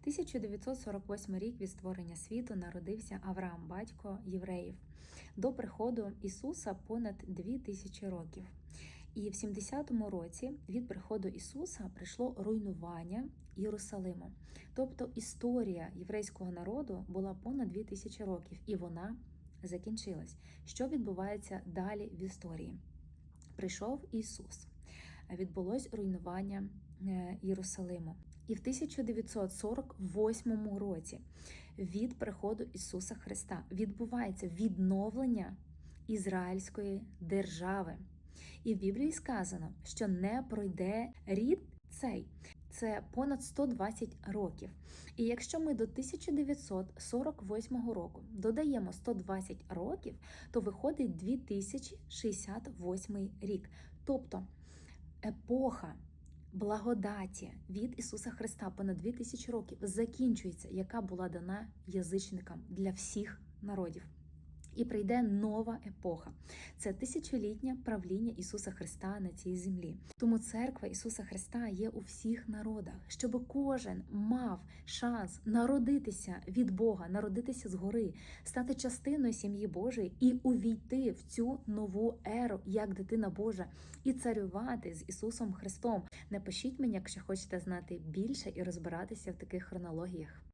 1948 рік від створення світу народився Авраам, батько євреїв. До приходу Ісуса понад 2000 років. І в 70-му році від приходу Ісуса прийшло руйнування Єрусалиму. Тобто історія єврейського народу була понад 2000 років, і вона закінчилась. Що відбувається далі в історії? Прийшов Ісус, відбулось руйнування е, Єрусалиму. І в 1948 році від приходу Ісуса Христа відбувається відновлення Ізраїльської держави. І в Біблії сказано, що не пройде рід цей. Це понад 120 років. І якщо ми до 1948 року додаємо 120 років, то виходить 2068 рік. Тобто епоха благодаті від Ісуса Христа понад 2000 років закінчується, яка була дана язичникам для всіх народів. І прийде нова епоха. Це тисячолітнє правління Ісуса Христа на цій землі. Тому церква Ісуса Христа є у всіх народах, щоб кожен мав шанс народитися від Бога, народитися згори, стати частиною сім'ї Божої і увійти в цю нову еру як дитина Божа і царювати з Ісусом Христом. Напишіть мені, якщо хочете знати більше і розбиратися в таких хронологіях.